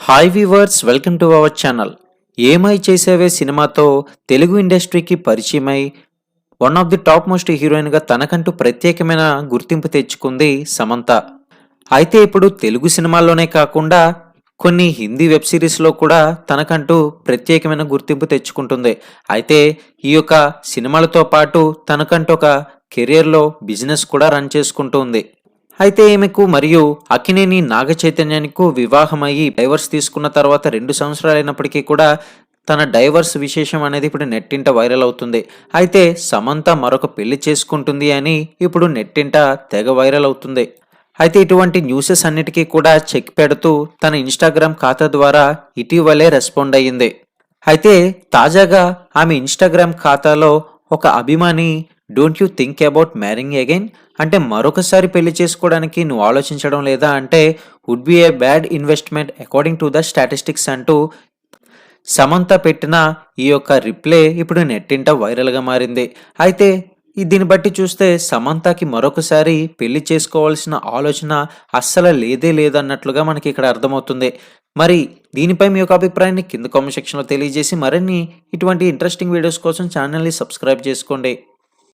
Hi viewers welcome to our channel Ye Maya Chesave సినిమాతో తెలుగు ఇండస్ట్రీకి పరిచయమై one of the top most హీరోయిన్గా తనకంటూ ప్రత్యేకమైన గుర్తింపు తెచ్చుకుంది సమంత. అయితే ఇప్పుడు తెలుగు సినిమాల్లోనే కాకుండా కొన్ని హిందీ వెబ్ సిరీస్లో కూడా తనకంటూ ప్రత్యేకమైన గుర్తింపు తెచ్చుకుంటుంది. అయితే ఈ యొక్క సినిమాలతో పాటు తనకంటూ ఒక కెరియర్లో బిజినెస్ కూడా రన్ చేసుకుంటుంది అయితే ఈమెకు మరియు అక్కినేని నాగ చైతన్యానికి వివాహమయ్యి డైవర్స్ తీసుకున్న తర్వాత రెండు సంవత్సరాలు అయినప్పటికీ కూడా తన డైవర్స్ విశేషం అనేది ఇప్పుడు నెట్టింట వైరల్ అవుతుంది. అయితే సమంత మరొక పెళ్ళి చేసుకుంటుంది అని ఇప్పుడు నెట్టింట తెగ వైరల్ అవుతుంది. అయితే ఇటువంటి న్యూసెస్ అన్నిటికీ కూడా చెక్ పెడుతూ తన ఇన్స్టాగ్రామ్ ఖాతా ద్వారా ఇటీవలే రెస్పాండ్ అయ్యింది. అయితే తాజాగా ఆమె ఇన్స్టాగ్రామ్ ఖాతాలో ఒక అభిమాని don't you think about marrying again అంటే మరొకసారి పెళ్ళి చేసుకోవడానికి నువ్వు ఆలోచించడం లేదా అంటే would be a bad investment according to the statistics అంటూ సమంత పెట్టిన ఈ యొక్క రిప్లై ఇప్పుడు నెట్టింట వైరల్గా మారింది. అయితే దీన్ని బట్టి చూస్తే సమంతకి మరొకసారి పెళ్ళి చేసుకోవాల్సిన ఆలోచన అస్సలు లేదే లేదన్నట్లుగా మనకి ఇక్కడ అర్థమవుతుంది. మరి దీనిపై మీ యొక్క అభిప్రాయాన్ని కింద కామెంట్ సెక్షన్లో తెలియజేసి మరిన్ని ఇటువంటి ఇంట్రెస్టింగ్ వీడియోస్ కోసం ఛానల్ని సబ్స్క్రైబ్ చేసుకోండి.